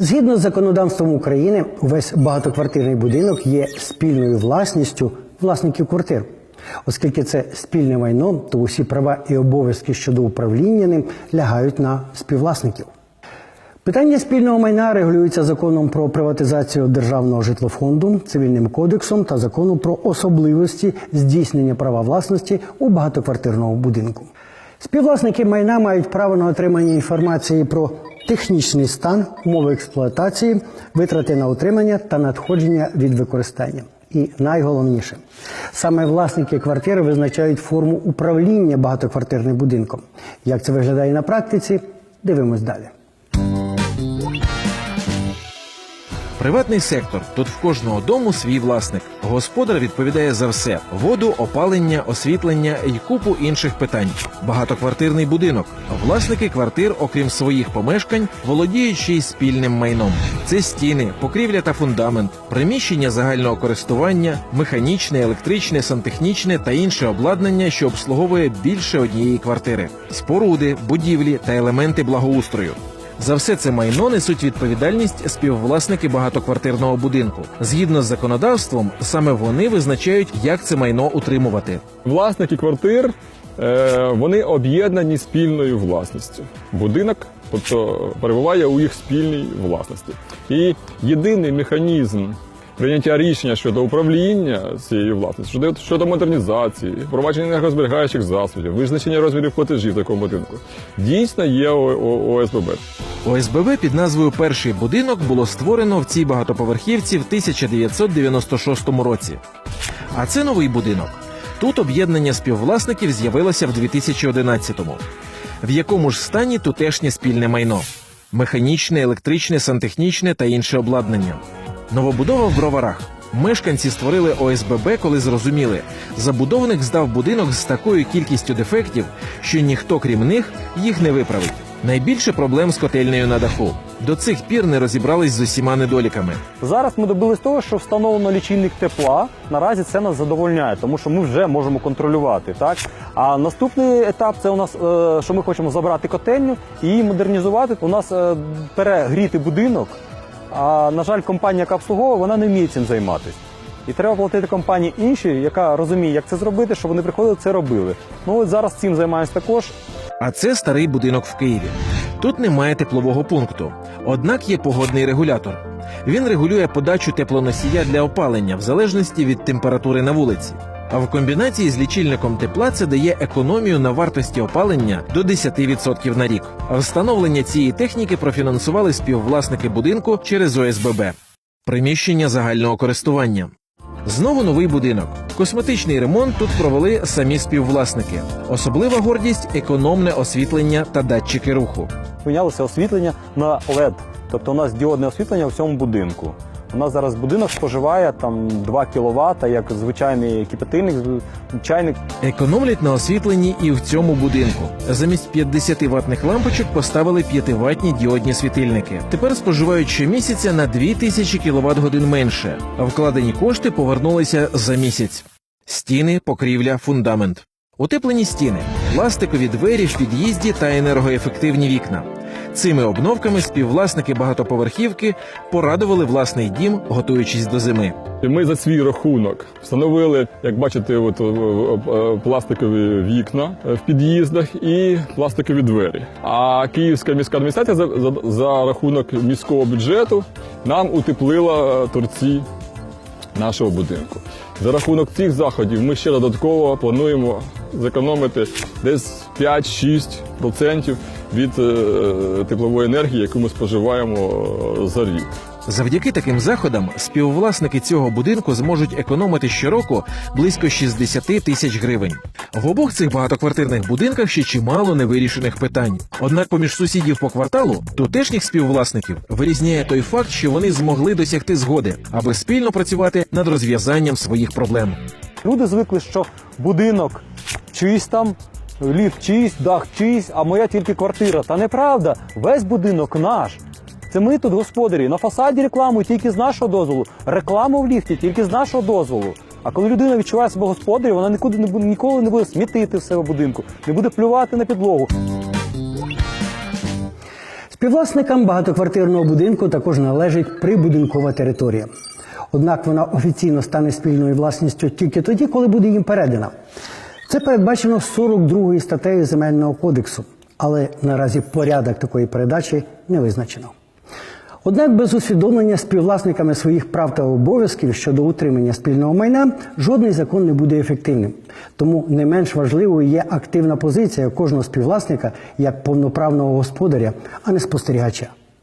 Згідно з законодавством України, увесь багатоквартирний будинок є спільною власністю власників квартир. Оскільки це спільне майно, то усі права і обов'язки щодо управління ним лягають на співвласників. Питання спільного майна регулюється законом про приватизацію державного житлофонду, цивільним кодексом та законом про особливості здійснення права власності у багатоквартирному будинку. Співвласники майна мають право на отримання інформації про технічний стан, умови експлуатації, витрати на утримання та надходження від використання. І найголовніше, саме власники квартири визначають форму управління багатоквартирним будинком. Як це виглядає на практиці? Дивимось далі. Приватний сектор. Тут в кожного дому свій власник. Господар відповідає за все: воду, опалення, освітлення і купу інших питань. Багатоквартирний будинок. Власники квартир, окрім своїх помешкань, володіють ще й спільним майном. Це стіни, покрівля та фундамент, приміщення загального користування, механічне, електричне, сантехнічне та інше обладнання, що обслуговує більше однієї квартири, споруди, будівлі та елементи благоустрою. За все це майно несуть відповідальність співвласники багатоквартирного будинку. Згідно з законодавством, саме вони визначають, як це майно утримувати. Власники квартир е, вони об'єднані спільною власністю. Будинок, тобто перебуває у їх спільній власності. І єдиний механізм прийняття рішення щодо управління цією власністю, щодо, щодо модернізації, впровадження енергозберігаючих засобів, визначення розмірів платежів в такому будинку, дійсно є О- ОСББ. ОСББ під назвою Перший будинок було створено в цій багатоповерхівці в 1996 році. А це новий будинок. Тут об'єднання співвласників з'явилося в 2011-му. В якому ж стані тутешнє спільне майно: механічне, електричне, сантехнічне та інше обладнання. Новобудова в броварах. Мешканці створили ОСББ, коли зрозуміли, забудовник здав будинок з такою кількістю дефектів, що ніхто крім них їх не виправить. Найбільше проблем з котельнею на даху. До цих пір не розібрались з усіма недоліками. Зараз ми добились того, що встановлено лічильник тепла. Наразі це нас задовольняє, тому що ми вже можемо контролювати. Так а наступний етап це у нас, е, що ми хочемо забрати котельню і її модернізувати. У нас е, перегріти будинок. А на жаль, компанія, яка обслуговує, вона не вміє цим займатися. І треба платити компанії іншій, яка розуміє, як це зробити, щоб вони приходили це робили. Ну от зараз цим займаємось також. А це старий будинок в Києві. Тут немає теплового пункту, однак є погодний регулятор. Він регулює подачу теплоносія для опалення в залежності від температури на вулиці. А в комбінації з лічильником тепла це дає економію на вартості опалення до 10% на рік. Встановлення цієї техніки профінансували співвласники будинку через ОСББ. Приміщення загального користування. Знову новий будинок. Косметичний ремонт тут провели самі співвласники. Особлива гордість економне освітлення та датчики руху. Мінялося освітлення на LED. Тобто у нас діодне освітлення в цьому будинку. У нас зараз будинок споживає там 2 кВт, як звичайний кипятильник, чайник. Економлять на освітленні і в цьому будинку. Замість 50 ватних лампочок поставили 5-ватні діодні світильники. Тепер споживають щомісяця на 2000 кВт годин менше. Вкладені кошти повернулися за місяць. Стіни, покрівля, фундамент. Утеплені стіни, пластикові двері в під'їзді та енергоефективні вікна. Цими обновками співвласники багатоповерхівки порадували власний дім, готуючись до зими. Ми за свій рахунок встановили, як бачите, от, е, пластикові вікна е, в під'їздах і пластикові двері. А Київська міська адміністрація за, за, за рахунок міського бюджету нам утеплила е, торці нашого будинку. За рахунок цих заходів ми ще додатково плануємо зекономити десь 5-6% від е, теплової енергії, яку ми споживаємо е, за рік. Завдяки таким заходам співвласники цього будинку зможуть економити щороку близько 60 тисяч гривень. В обох цих багатоквартирних будинках ще чимало невирішених питань. Однак, поміж сусідів по кварталу тутешніх співвласників вирізняє той факт, що вони змогли досягти згоди, аби спільно працювати над розв'язанням своїх проблем. Люди звикли, що будинок чийсь там, ліфт чийсь, дах чийсь, а моя тільки квартира. Та неправда, весь будинок наш. Це ми тут господарі. На фасаді рекламу тільки з нашого дозволу, рекламу в ліфті тільки з нашого дозволу. А коли людина відчуває себе господарем, вона нікуди не буде ніколи не буде смітити в себе будинку, не буде плювати на підлогу. Співвласникам багатоквартирного будинку також належить прибудинкова територія. Однак вона офіційно стане спільною власністю тільки тоді, коли буде їм передана. Це передбачено 42 статтею Земельного кодексу, але наразі порядок такої передачі не визначено. Однак без усвідомлення співвласниками своїх прав та обов'язків щодо утримання спільного майна жодний закон не буде ефективним. Тому не менш важливою є активна позиція кожного співвласника як повноправного господаря, а не спостерігача.